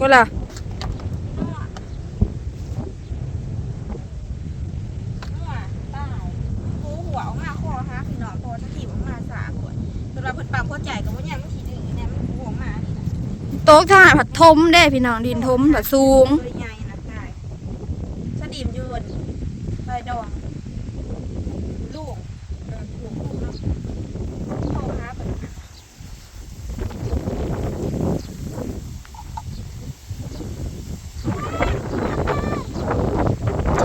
ก็ล่ะตายหูหัวออกมาคอฮะพี่น้องพอจะขี่ออกมาสาขวดตัวเราเพิ่นปั๊มพอใจกับว่าเนี่ยมันขี่ดื้อเนี่ยมันหัวออกมานี่นะโต๊ะทหารผัดทมได้พี่น้องดินทมผัดสูง ตัวใหญ่นะกายสดีมยืนไปดองลูกเดินลูกลูกเนาะโทรหาเพิ่น สิ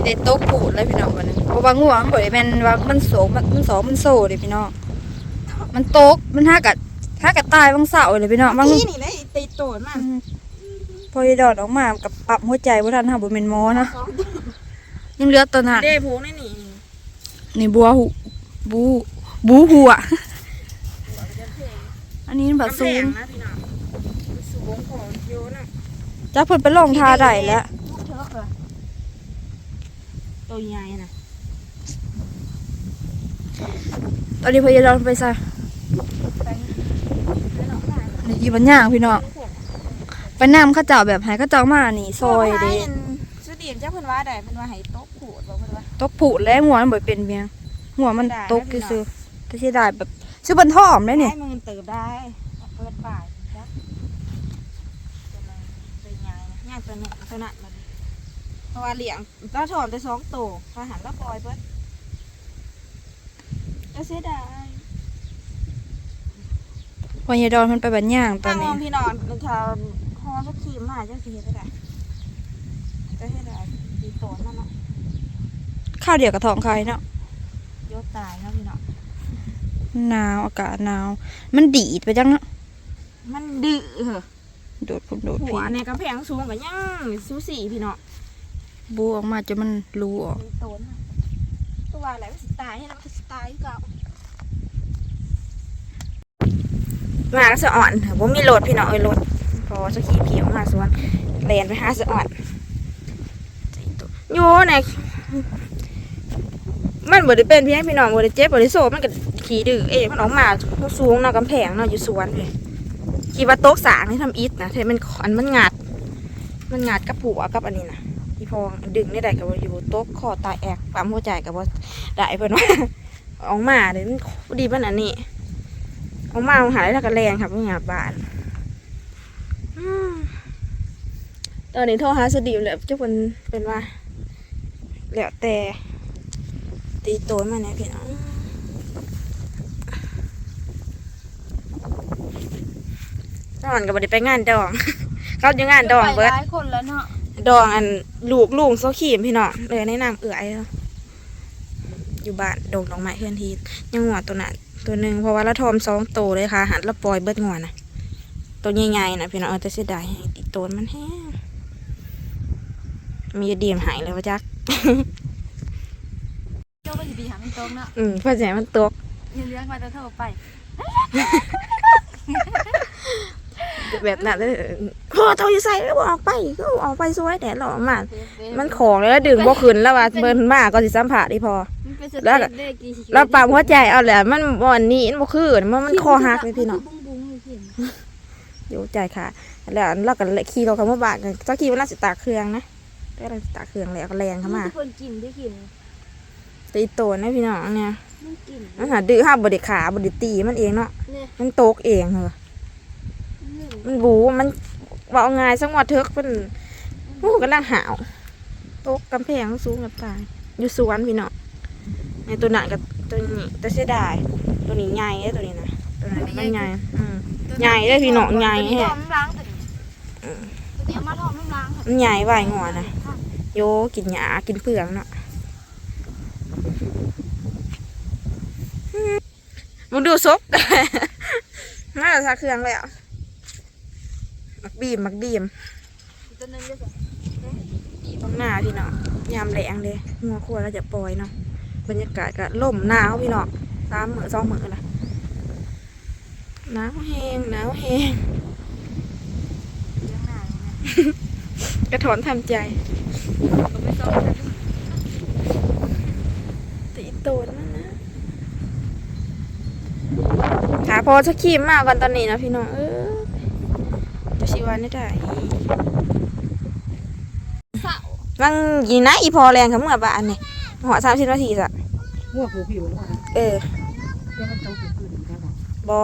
ได้โต๊ะปูดเลยพี่น้องวันนี้เพราะว่าง่วงบ่ได้แม่นว่ามันโสมมันมันโสมมันโซเด้พี่น้องมันโต๊ะมันหากัดหากัดตายบางเสาเลยพี่น้องบางนี่นี่เลยติดโตนมันพออีดอดออกมากับปรับหัวใจบ่ทันเฮาบ่แม่นหมอนะยังเหลือตัวนั้นเด้ผูนี่นี่นี่บัวหูบูบูหัวอันนี้มันแบบสูงนะพี่น้องสูงของโยนะจ้าเพิ่นไปลองทาได้แล้วเชิกเหรอ ตัวใหญ่นะตอนนี้พยายามไปซะไปไปหนองบ้านนี่อีบันย่างพี่น้องไปนำข้าเจ้าแบบให้ข้าเจ้ามานี่ซอยเด้สุดเดียมเจ้าเพิ่นว่าได้เพิ่นว่าให้โต๊ะขูดบอกเพิ่นว่าตกผูดแล้วหัวมันบ่เป็นเมียงหัวมันได้ตกได้พี่น้องซื่อๆแต่สิได้แบบซื้อบันท่อมได้นี่ให้มือเติบได้เปิดป่ายจ้ะตัวนึงตัวใหญ่นะง่ายตัวเนี้ยตัวนั้นมัน เพราะว่าเลี้ยงเราถอมแต่สองตัวพอหันแล้วปล่อยเบิดก็เสียดายพอยายดอนมันไปบันย่างตอตั้นงมนี้องพี่นอนชาวฮอสักขีมมาจะเสียไปได้จะเสียดายดีโตนนั่นเนาะข้าวเดียวกับทองไข่เนาะโยตายเนาะพี่น้องหนาวอากาศหนาว มันดีดไปจังเนาะมันดื้อเหรอ โดดพุ่นโดดหัพี่วเนี่ยกระแพงสูงกับยังสูสีพี่น้อง บูออกมาจนมันรูออกดีโตนน่ะตัวอะไรมันสิตายให้เราสิตายเก่ามาก็สะอ่อนผมมีโหลดพี่น้องเอ้ยโหลดพอจะขี่ผิวมาสวนเรียนไปหาสะอ่อนโยเนี่ยมันบ่ได้เป็นเพียงพี่น้องบ่ได้เจ็บบ่ได้โซมันก็ขี่ดื้อเองมันออกมาสูงเนาะกำแพงเนาะอยู่สวนเลยขี่ว่าโต๊ะสางนี่ทำอิฐนะแต่มันอันมันงัด มันงัดกับผัวกับอันนี้นะ พองดึงได้ได้กับว่าอยู่โต๊ะคอตายแอกปั๊มหัวใจกับว่าได้เพิ่นว่าออกมาเดี๋ยวมันพอดีมันอันนี้ออกมาหายแล้วก็แรงครับมันหยาบานตอนนี้โทรหาสดีแล้วเจ้าคนเป็นว่าแล้วแต่ตีโตนมาเนี่ยพี่น้องนอนกับบไดไปงานดอง เขาอยู่งานดองเบิดหลายคนแล้วเนาะ ดองอันลูกลุงโซขีมพี่น้องเลยแนะนำเอื่อยเนาะอยู่บ้านดงดอกไม้เพื่อนทียังหัวตัวนั้นตัวหนึ่งเพราะว่าละทอมสองโตวเลยค่ะ หันละปล่อยเบิดงวนะตัวใหญ่ๆนะพี่น้องเออแต่เสียดายติดโตนมันแห้งมีเดียมหายเลยวะจักเจ้าก็สิไปหามันตรงเนาะอืมเพื่อจะให้มันตกยังเลี้ยงมาจะเท่าไป แบบนั้นเลยพอเท่าอยู่ใส่แล้วบอกออกไปก็ออกไปสวยแต่หล่อมากมันของเลยแล้วดึงบ่ขึ้นแล้วว่าเบิ่นมากก็สิสัมผัสดีพอมันเป็นสแล้วก็เต็ปได้กี่เราปั๊มหัวใจเอาแหละมันบ่อนนี้มันบ่คือมันมันคอหักเลยพี่น้องบุ้งบุ้งเลยพี่อยู่ใจค่ะ แล้วเราก็ขี่เรากับมาบากกันเจ้าขี่ว่าน่าสิตากเครื่องนะแต่เราสิตากเครื่องแล้วก็แรงเข้ามาคนกินได้กินตีโตนนะพี่น้องเนี่ยมันกินมันหาดื้อห้ามบไดิขาบไดิตีมันเองเนาะเนี่ยมันโตกเองเหรอ มันบูมันว่าเอาง่ายสังวัดเทิกเป็นโอ้กำลังหาวโตกกำแพงสูงกับตาย อยู่สวนพี่น้องในตัวหนักกับตัวนี้แต่เสียดายตัวนี้ใหญ่เด้อตัวนี้นะตัวนั้นไม่ใหญ่อืมใหญ่เลยพี่น้องใหญ่แฮะทอมล้างตัวนี้ตัวนี้เอามาทอมล้างค่ะมันใหญ่ไหวงอนะโยกินหญ้ากินเปลือกเนาะอืมมึงดูซบน่าจะทาเครื่องแล้ว มักบีมมักบีมตัวนึงได้สิตรงหน้าพี่เนาะยามแรงเลยงัวครัวเราจะปล่อยเนาะบรรยากาศก็ล่มหนาวพี่เนาะสามมือสองมือละหนาวแหงหนาวแหงกระถอนทำใจตีโตนนั่นนะหาพอจะขีมมากกันตอนนี้นะพี่น้องเอ อจะชิวันได้ได้เสานั่งยีนะอีพอแรงเขาเมื่อบ้านนี่หัวสามสิบนาทีสักง่วงผูผิวว่าเออเดี๋ยวมันโตขึ้นขึ้นครับผมบอ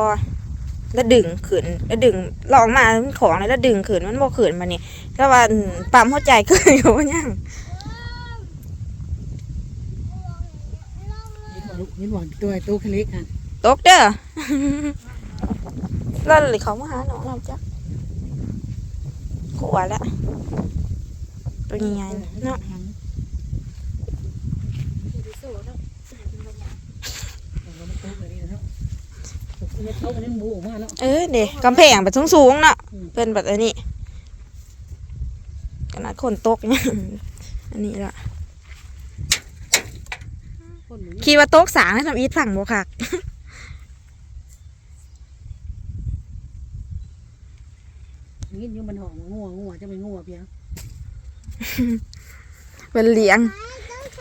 แล้วดึงขืนแล้วดึงลองมาของแล้วดึงขืนมันบ่ขืนมานี่ก็ว่าอืมปั๊มหัวใจเกินอยู่ว่ายังยินว่าลูกยินว่าตัวตัวเล็กอะตกเด้อแล้วเลยเขามาหาน้องเราจ้ะ กลัวแล้วตัวใหญ่ๆเนาะเขาเป็นหมูออกมาเนาะเออเด็กกำแพงแบบสูงๆเนาะเพิ่นแบบอันนี้ขนาดคนตกเนี่ยอันนี้ละคนหนูคิดว่าโต๊ะสางให้ทำอีทฝั่งบ่คัก ยินอยู่มันหอมงัวงัวจะไม่งัวเพียงเป็นเลี้ยง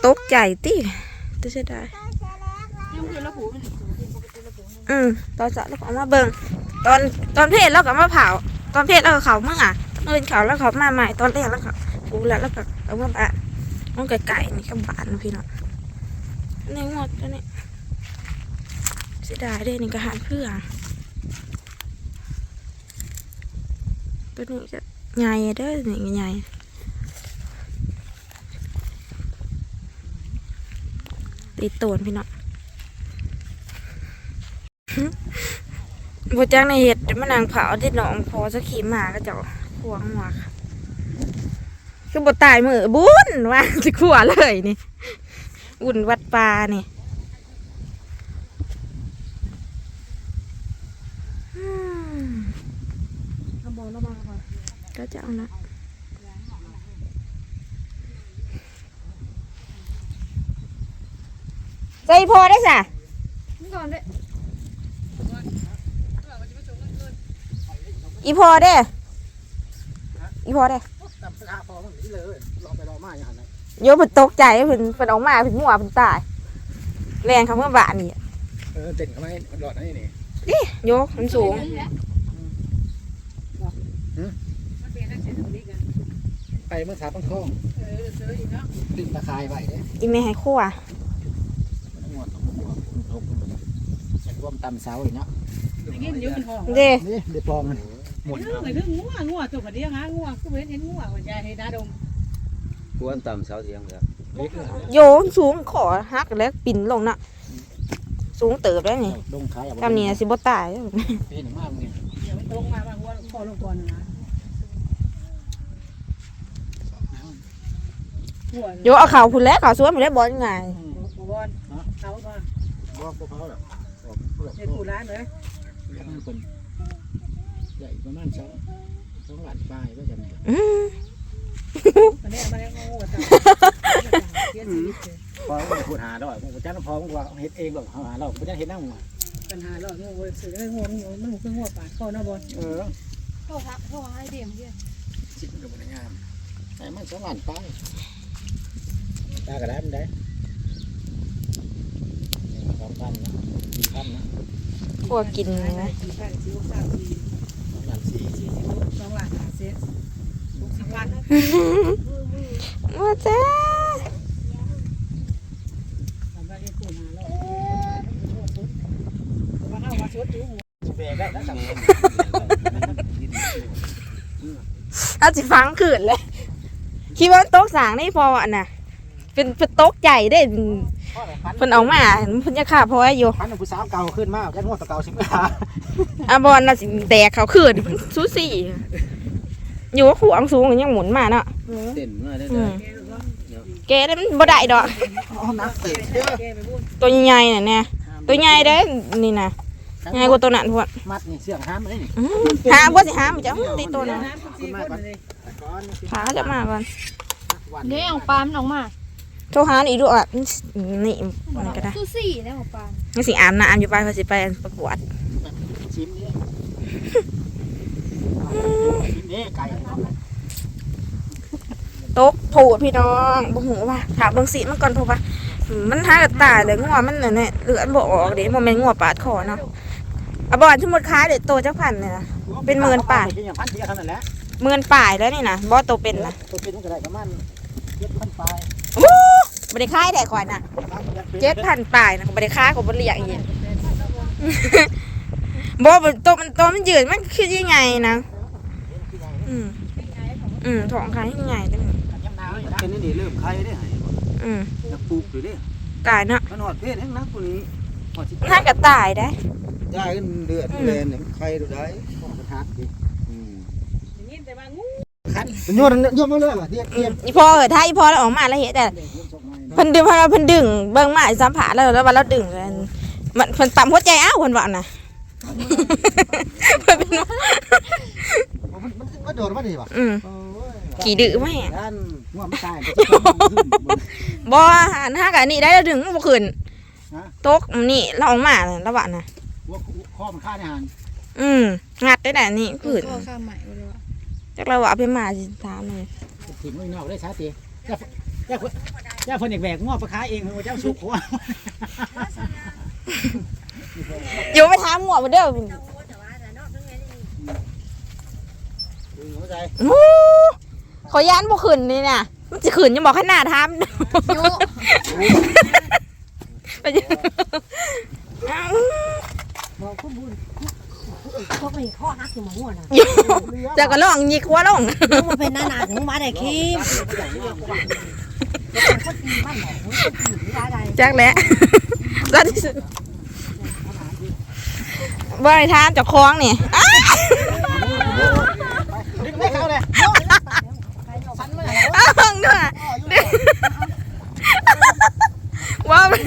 ตกใจติตัวเสียดายยังคือละผูมันอืมตอนจะเราก็เอามาเบิ่งตอนตอนเพศเราก็เอามาเผาตอนเพศเราก็เขาเมื่ออะเมื่อเขาแล้วเขามาใหม่ตอนแรกแล้วก็ปูแล้วแล้วก็เอามาบานมันไก่ๆนี่ก็บานนะพี่น้องนี่งดตัวนี้เสียดายเด้นี่ก็หารเพื่อ ตัวนี้ก็ใหญ่เด้อนี่ก็ใหญ่ตีโตนพี่น้องบจังในเห็ดมานางเผาที่หนองพอสักขีหมาก็จ้าขวงหัวค่ะคือบตายมือบุญว่าสิขัวเลยนี่ อุ่นวัดปลานี่อืม เขาบอกแล้วมาว่า ก็จะเอานะใจพอได้สะนี่ก่อนเด้อีพอได้อีพอได้ตับสะพอมันนี่เลยรอไปรอมาอย่างนั้นโยมเพิ่นตกใจเพิ่นเพิ่นออกมาเพิ่นหัวเพิ่นตาย แรงเขาเมื่อวานนี่เออเด่นเขาไม่หลอดนี่นี่นี่โยกมันสูง ไปเมื่อสาปังคล้องติดตะคายไว้เนี่ยอีเมให้คั่วงัวตกงัวตกเป็นรวมตำเสาอีกเนาะยินอยู่เป็นห้องเด้นี่เดือดปองมันหมดเรื่องไอ้เรื่องงัวงัวตัวกระเดียงฮะงัวก็เห็นเห็นงัวหัวใจให้นาดมควรตามเสาเทียงเลยเล็กโยนสูงขอหักแล้วปิ่นลงน่ะ สูงเติบได้นี่ดงขายกำนี้น่ะสิบ่ตายเป็นมากเลยเดี๋ยวมันตรงมาบางวันคอลงก่อนนะหัว โยเอาเขาพุ่นแล้วเขาสวนพุ่นแล้วบ่ยังไงบอลเขาก็ว่าพวกเขาหรอกเปลือกในกูร้านเลยเลี้ยงคนใหญ่ประมาณสองสองหลานปลายก็จะมีอืมมันเนี่ยมันงัวตาเสียชีวิตเลยพอผมพูดหาด้วยผมจ้างพอผมว่าเฮ็ดเองแบบหาเราผมจะเฮ็ดนั่งมาปัญหาเรางัวสื่อได้งัวงัวมันคืองัวปาดคอนะบอลเออเข้าพักเข้าให้เดียมเดียจิตมันก็บ่ได้งามแต่มันสองหลานปลาย ตากระได้มันได้สองพันนะสี่พันนะพวกกินนะสี่พันสี่หกสามสี่สองหลานสี่สี่สิบหกสองล้านห้าเซนหกสิบพันว่าจ้าทำได้แค่กูหาเรางัวสุดว่าเอามาชุดดูแบกได้แล้วสั่งเอาสิฟังขืนเลยคิดว่าโต๊ะสางนี่พออันน่ะ เป็นเป็นโต๊ะใหญ่ได้เพิ่นเออกมาเพิ่นจะฆ่าพออยู่พันผู้สาวเก่าขึ้นมากแค่งวดเก่าสิบห้าอาบอลน่ะสิแตกเขาขืนสูสีอยู่ว่าขวางสูงยังหมุนมาเนาะเต้นมาได้อืเลยมแกได้มันบ่ได้ดอกอ๋อนักเตะเยอะแกไปบุญตัวใหญ่ๆน่ะแน่ตัวใหญ่ได้อนี่นะใหญ่กว่าตัวนั้นพวกมัดนี่เสียงห้ามเลยนี่อื้อหาบ่สิหามันจะอื้อตีตัวนั้นน้ำสี่คนเลยก้อนพาจะมาก่อนวันเดี๋ยวเอาปลามันออกมา โทรหาอีกดูอะนี่มันก็ได้สู้สี่แล้วของปลานี่สิอาบน้ำอยู่ไปเขาสิไปประกวดชิมนี่ชิมนี่ไก่โต๊ะผูดพี่น้องบ่หูว่าถามเบิ่งสีมันก่อนเพราะว่ามันหากระตายเลยงัวมันน่ะเนี่ยเลือดบ่ออกเด้บ่แม่นงัวปาดคอเนาะอะบ่อนสมมุติขายเด้โตจักพันเนี่ยนะเป็นหมื่นป่ายเป็นอย่างพันเดียวเท่านั้นแหละหมื่นป่ายแล้วนี่นะบอตัวเป็นนะตัวเป็นมันก็ได้ประมาณเจ็ดพันปลายวู้ บริค่ายแต่ข่อยนะเจ็ดพันป่ายนะบริค่ายของบริยางอีกบอตัวมันตัวมันยืดมันคือยังไงนะอืมอืมท้องขายยังไงตั้งยำนาวอยู่นะเป็นนี่เริ่มไข่ได้หายอืมนักปลูกอยู่ดิตายเนาะมันหอดเพศแห่งนักตัวนี้หอดสิถ้ากระตายได้ได้ขึ้นเดือดแลนเนี่ยไข่ดูได้กระทะดิอืมอย่างนี้แต่ว่างูขันโยนโยนมาเลยว่ะเดียดอืเดียมดอีพอเออถ้าอีพอแล้วออกมาแล้วเห็นแต่เด็กส่งมาเพิ่นดึงพอเพิ่นดึงเบิ่งมาสัมผัสแล้วแล้วว่าเราดึงเลยมันเพิ่นปั๊มหัวใจอ้าวเพิ่นว่าน่ะเพิ่นเป็นว่ามันมันมันโดดมาดิว่ะอืมโอ้ยขี่ดื้อแม่ด้านหัวมันตายไปบ่หันหากะนี่ได้แล้วดึงบ่ขึ้นตกนี่เราออกมาน่ะแล้วว่าน่ะหัวข้อมันฆ่าในหันอืมงัดได้แต่นี่ขึ้นก็ข้ามใหม่บ่ได้ว่าจักเราว่าเอาไปมาสิถามเลยถิ่นไม่นอกได้ชาติเจ้า เจ้าเจ้าคนเอกแบกงอไปขายเองเจ้าสุกหัวอยู่ไปถามหัวบ่เด้อหัวใจโอ้ขอยานบ่ขึ้นนี่น่ะมันสิขึ้นยังบอกขนาดถามยุไปอยู่บอกข้อมูลพวกนี้ข้อฮักอยู่หมองหัวน่ะจะก็ลองยิกหัวลงมึงมาเป็นหน้าหนาถึงมาได้คิม คนตีบ้านหนองคนตีไม่ได้ใดจักแหล้วตอนที่สุดบริทามเจากคล้องนี่อ้าดึงไม่เข้าเลยอ้าวด้วยว่ามัน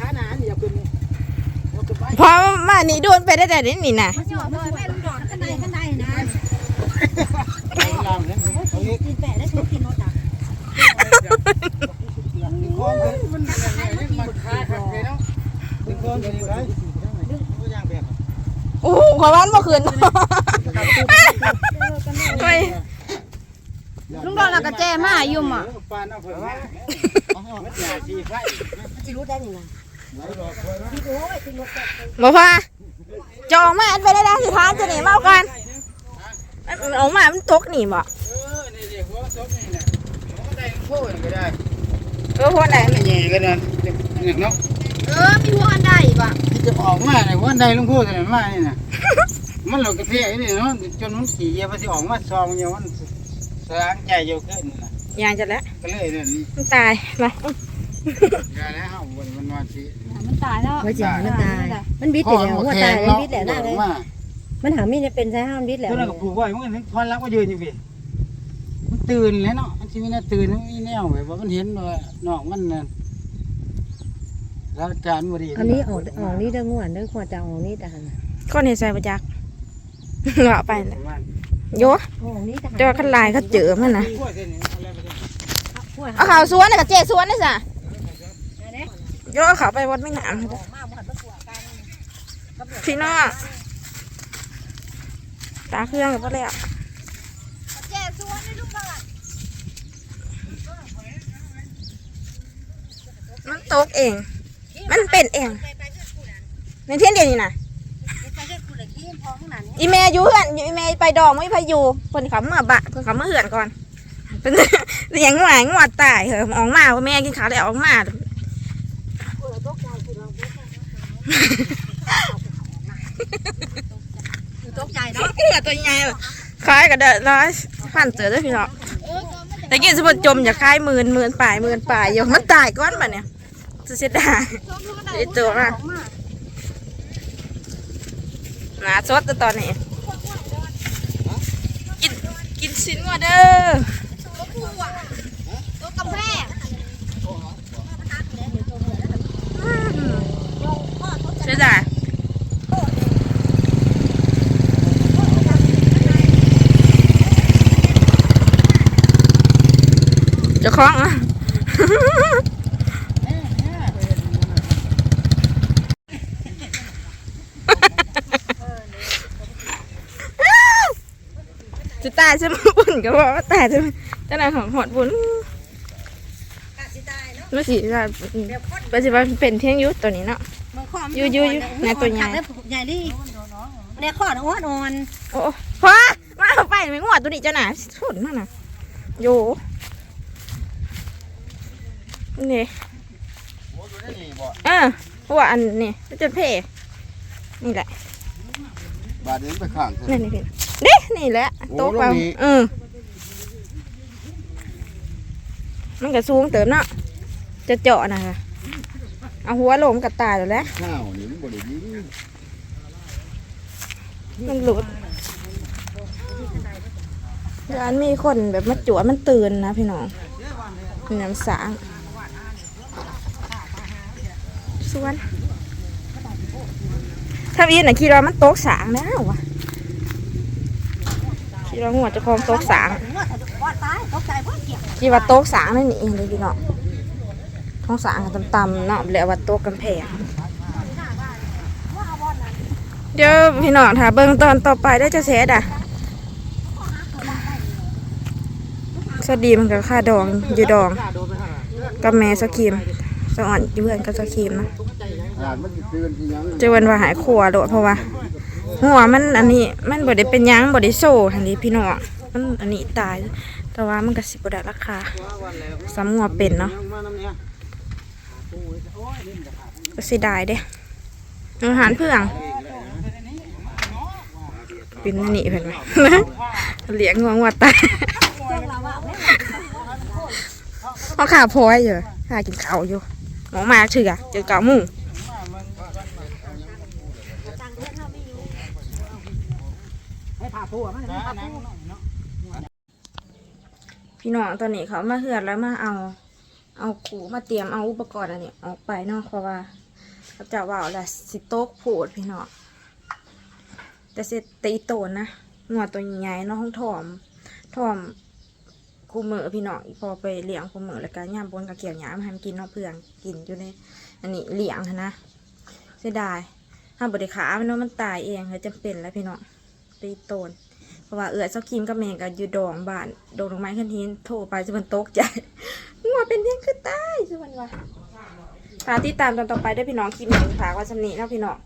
ขาหนาอย่าขึ้นพอมานี่โดนไปได้แต่นี่นี่นะ มันหยอดเลยแม่ลุงดอกข้างในข้างในนะ ลองเนี่ยเอาอีก กินแปะได้ทุกกินรถอะ คอนมันมันขาขัดเลยเนาะดึงคอนไปเลยดึงตัวอย่างแบบ โอ้โห ขอบ้านเมื่อคืนไปลุงดอนน่ะก็แจ้มาอยู่หม่ะปานเอาเพิ่มเอาให้ออกไม่ได้สีไฟมันจะรู้ได้ยังไงพี่โอ้ยกินรถบอกว่าจองมาอันไปได้แล้วสิทานจะหนีมาเอากันมันออกมามันตกหนีบ่เออนี่เด็กหัวซบนี่นะหัวได้โค้งก็ได้เออพวกไหนไม่แย่กันนะเด็กเนาะเออมีหัวอันใดบ่ะที่จะออกมาเนี่ยว่าได้ลุงพูดอะไรมานี่นะ มันหลอกกระเพาะนี่เนาะจนมันขี่เยี่ยมสิออกมาซองเยี่ยมันสร้างใจเยอะขึ้นนะยางจะแล้วก็เลยเนี่ยมันตายไปยาแล้ววันวันวันสิมันตายแล้วเฮ้ยจ๋ามันตาย มันบิดแต่แล้วหัวตายเลยบิดแล้วหน้าเลยมันหามีดเป็นใช้ห้ามบิดแล้วตัวนั้นก็ปลูกไว้มันก็พอนรักว่ายืนอยู่พี่มันตื่นแล้วเนาะมันชีวิตน่ะตื่นมันมีแนวแบบว่ามันเห็นว่าน้องมันน่ะแล้วจานบ่ดีอันนี้ออกออกนี่เด้องวนเด้อหัวจะออกนี่แต่หันคนเห็นใส่ประจัก ษ์เราไปเลยโยออกนี่แต่เจอกันหลายเขาเจอมันนะกล้วยเส้นนี้อะไรไปเส้นเอาข่าวสวนนะกับเจสวนนะจ้ะโยเอาข่าวไปวัดไม่หนามพี่น้องตาเครื่องกับพ่อแล้วแจ้สวนนี่ลุงดอนมันตกเอง มันเป็นเอง ในเที่ยงเดียวนี่นะ ไปเฮ็ดกูเลยขี้พ อข้างหน้านี้อีเมย์อยู่เหือนอยู่อีเมย์ไปดองไม่พาอยู่เพิ่นเขาเมื่อบะเพิ่นเขาเมื่อเหือนก่อนเป็นเสียงหวายงวดตายเหอะออกมาว่าแม่กินข้าวแล้วออกมาตกใจเนาะเหลือตัวใหญ่แบบคล้ายกับเด็ดร้อยพันเจอด้วยพี่น้องแต่กินสมบูรณ์จมอย่าคล้ายหมื่นหมื่นป่ายหมื่นป่ายอยู่มันตายก้อนแบบเนี้ยจะเสียดายไอ้ตัวมา หนาสดแต่ตอนนี้ กินกินชิ้นว่าเด้อตัวกำแพงเจะคล้าของอะ จะ ตายใช่ไหมบุญก็บอกว่าตายใช่ไหมเจ้านายของหอดบุญไม่สิว่าไปสิว่าเป็นเที่ยงยุทธตัวนี้เนาะอยู่อยู่อยู่ในตัวใหญ่ใหญ่ดิเนี่ยข้ออ่อนอ่อนโอ้พอมาเอาไปไม่งวดตัวนี้จ้ะน่ะสุดนั่นน่ะโยนี่โอ้ตัวนี้บ่เออหัวอันนี่มันจะเพ่นี่แหละ บาดเดินไปข้างนี่นี่พี่ เด้นี่แหละโอ้โต๊ะเปล่าลงนี่เออมันก็สูงเติมเนาะจะเจาะนะคะเอาหัวลงมันก็ตายแล้วแหละข้าวนี่มันบ่ได้ยิงมันหลุดร้านมีคนแบบมาจวดมันตื่นนะพี่น้องมีน้ำสางสวนถ้าอีน่ะคิดว่ามันโต๊ะสางแล้ววะ คิดว่าหัวเจะคลองโต๊ะสางถึงว่าถ้าว่าตายตกใจเพราะเกี่ยวคิดว่าโต๊ะสางนั่นนี่เองเลยพี่น้องท้องสางกันต่ำๆเนาะแล้วว่าโต๊ะกำแพงเดี๋ยวพี่น้องถ้าเบิ่งตอนต่อไปได้จะเสร็จอะสวัสดีมันกับค่าดองอยู่ดองกับแม่สกีมสอ่อนอยู่เพื่อนกับสกีมนะหลานมันสิตื่นที่หยังเจอวันว่าหายขัวโดดเพราะว่า หัวมันอันนี้มันบ่ได้เป็นยังบ่ได้โซ่ทันนี้พี่น้องมันอันนี้ตาย แต่ว่ามันก็สิบ่ได้ราคาซ้ำงัวเป็นเนาะก็เสียดายเด้อาหารเพื่องเป็นอันนี่เห็นไหมเลี้ยงงวงวัดตายเขาขาพอยอยู่ขากินข้าวอยู่หมอมาเถื่อเจอเก่ามู่ให้ผ่า ปูอะมันให้ผ่าปูพี่น้องตอนนี้เขามาเหือดแล้วมาเอา เอาขู่มาเตรียมเอาอุปกรณ์อันนี้ออกไปนาะเพราะว่าเขาจะว่าแหละสิโต๊กโผดพี่น้องแต่เสร็จตีโตนนะหัวตัวใหญ่ๆเนาะห้องถอมถอมคูเมือพี่น้องพอไปเลี้ยงคูเมือแล้วก็ย่ามบนกับเกี่ยวหยามให้มันกินนาะเพื่อนกินอยู่ในอันนี้เลี้ยงนะเสียดายถ้าบริขามันเนาะมันตายเองเลยจำเป็นแล้วพี่น้อง ตีโตนเพราะว่าเอือเจ้าคิมกับแม่ก็อยู่ดองบ้านโดนดอกไม้ขึ้นหินโทรไปจะมันตกใจงัวเป็นเพียงคือตายจะมันว่าฝากติดตามตอนต่อไปได้วยพี่น้องคลิปหนึ่งฝากว่าสำนีนะพี่น้อง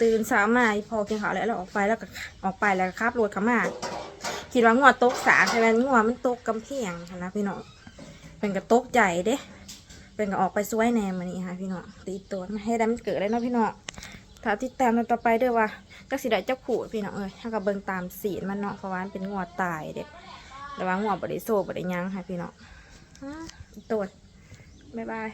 ตื่นเช้ามาพอกินข้าวแล้วเราออกไปแล้วก็ออกไปแล้วก็ขับรถเข้ามาคิดว่างัวตกสาใช่ไหมงัวมันตกกำแพงนะพี่น้องเป็นกระตกใจเด้เป็นก็ออกไปสวยแนมมานี่ค่ะพี่น้องตีตัวมาให้ได้มันเกิดเลยเนาะพี่น้อง ถ้าติดตามตอนต่อไปเด้วยว่าก็สิได้เจ้าขู่พี่น้องเอ้ยถ้ากับเบิ่งตามสีมันเนาะเพราะว่ามันเป็นงัวตายเด็กแต่ว่างัวบริโซบริยังค่ะพี่น้องตัวบ๊ายบาย